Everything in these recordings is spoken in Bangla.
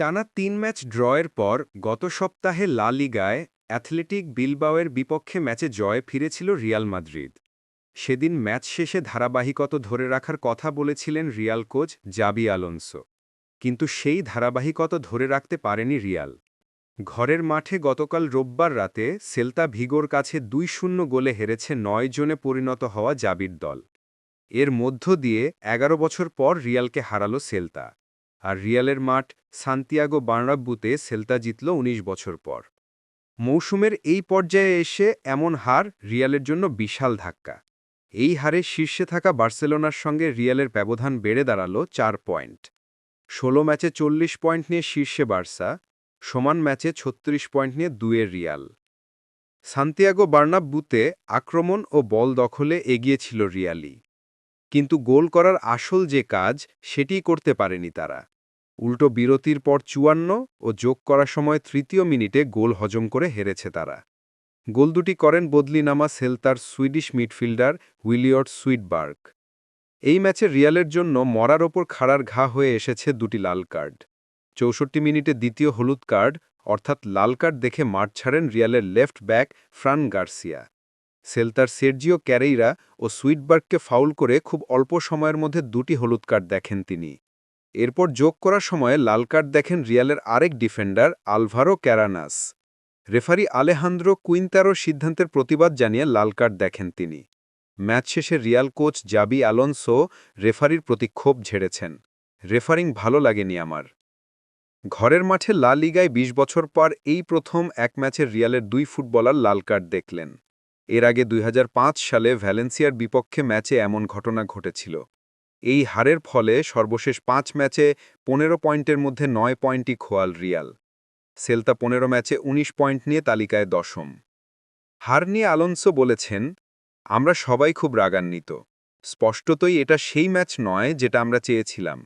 টানা তিন ম্যাচ ড্রয়ের পর গত সপ্তাহে লা লিগায় অ্যাথলেটিক বিলবাওয়ের বিপক্ষে ম্যাচে জয়ে ফিরেছিল রিয়াল মাদ্রিদ। সেদিন ম্যাচ শেষে ধারাবাহিকতা ধরে রাখার কথা বলেছিলেন রিয়াল কোচ জাবি আলোনসো। কিন্তু সেই ধারাবাহিকতা ধরে রাখতে পারেনি রিয়াল। ঘরের মাঠে গতকাল রোববার রাতে সেল্তা ভিগোর কাছে দুই শূন্য গোলে হেরেছে নয় জনে পরিণত হওয়া জাবির দল। এর মধ্য দিয়ে এগারো বছর পর রিয়ালকে হারালো সেল্তা। আর রিয়ালের মাঠ সান্তিয়াগো বার্নাব্বুতে সেল্তা জিতল ১৯ বছর পর। মৌসুমের এই পর্যায়ে এসে এমন হার রিয়ালের জন্য বিশাল ধাক্কা। এই হারে শীর্ষে থাকা বার্সেলোনার সঙ্গে রিয়ালের ব্যবধান বেড়ে দাঁড়াল চার পয়েন্ট। ষোলো ম্যাচে চল্লিশ পয়েন্ট নিয়ে শীর্ষে বার্সা, সমান ম্যাচে ছত্রিশ পয়েন্ট নিয়ে দুয়ের রিয়াল। সান্তিয়াগো বার্নাব্বুতে আক্রমণ ও বল দখলে এগিয়েছিল রিয়ালি কিন্তু গোল করার আসল যে কাজ, সেটিই করতে পারেনি তারা। উল্টো বিরতির পর চুয়ান্ন ও যোগ করার সময় তৃতীয় মিনিটে গোল হজম করে হেরেছে তারা। গোল দুটি করেন বদলিনামা সেলতার সুইডিশ মিডফিল্ডার উইলিয়ট সুইটবার্গ। এই ম্যাচে রিয়ালের জন্য মরার ওপর খাড়ার ঘা হয়ে এসেছে দুটি লাল কার্ড। চৌষট্টি মিনিটে দ্বিতীয় হলুদ কার্ড, অর্থাৎ লাল কার্ড দেখে মাঠ ছাড়েন রিয়ালের লেফট ব্যাক ফ্রান গার্সিয়া। সেলতার সের্জিও ক্যারেইরা ও সুইটবার্গকে ফাউল করে খুব অল্প সময়ের মধ্যে দুটি হলুদ কার্ড দেখেন তিনি। এরপর যোগ করার সময় লাল কার্ড দেখেন রিয়ালের আরেক defender, Alvaro Carreras. Referee Alejandro কুইন্তারোর সিদ্ধান্তের প্রতিবাদ জানিয়ে লাল কার্ড দেখেন তিনি। ম্যাচ শেষে রিয়াল কোচ জাবি আলোনসো রেফারির প্রতি ক্ষোভ ঝেড়েছেন। রেফারিং ভালো লাগেনি আমার। ঘরের মাঠে লা লিগায় ২০ বছর পর এই প্রথম এক ম্যাচে রিয়ালের দুই ফুটবলার লাল কার্ড দেখলেন। এর আগে দুই হাজার পাঁচ সালে ভ্যালেন্সিয়ার বিপক্ষে ম্যাচে এমন ঘটনা ঘটেছিল। এই হারের ফলে সর্বশেষ পাঁচ ম্যাচে পনেরো পয়েন্টের মধ্যে নয় পয়েন্টই খোয়াল রিয়াল। সেলতা পনেরো ম্যাচে ১৯ পয়েন্ট নিয়ে তালিকায় দশম। হার নিয়ে আলোনসো বলেছেন, আমরা সবাই খুব রাগান্বিত। স্পষ্টতই এটা সেই ম্যাচ নয় যেটা আমরা চেয়েছিলাম,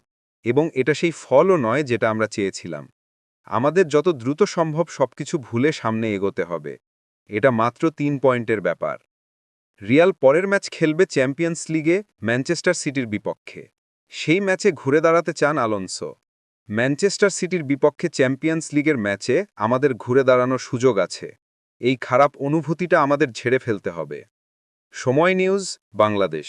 এবং এটা সেই ফলও নয় যেটা আমরা চেয়েছিলাম। আমাদের যত দ্রুত সম্ভব সবকিছু ভুলে সামনে এগোতে হবে। এটা মাত্র তিন পয়েন্টের ব্যাপার। রিয়াল পরের ম্যাচ খেলবে চ্যাম্পিয়ন্স লিগে ম্যানচেস্টার সিটির বিপক্ষে। সেই ম্যাচে ঘুরে দাঁড়াতে চান আলোনসো। ম্যানচেস্টার সিটির বিপক্ষে চ্যাম্পিয়ন্স লিগের ম্যাচে আমাদের ঘুরে দাঁড়ানোর সুযোগ আছে। এই খারাপ অনুভূতিটা আমাদের ঝেড়ে ফেলতে হবে। সময় নিউজ, বাংলাদেশ।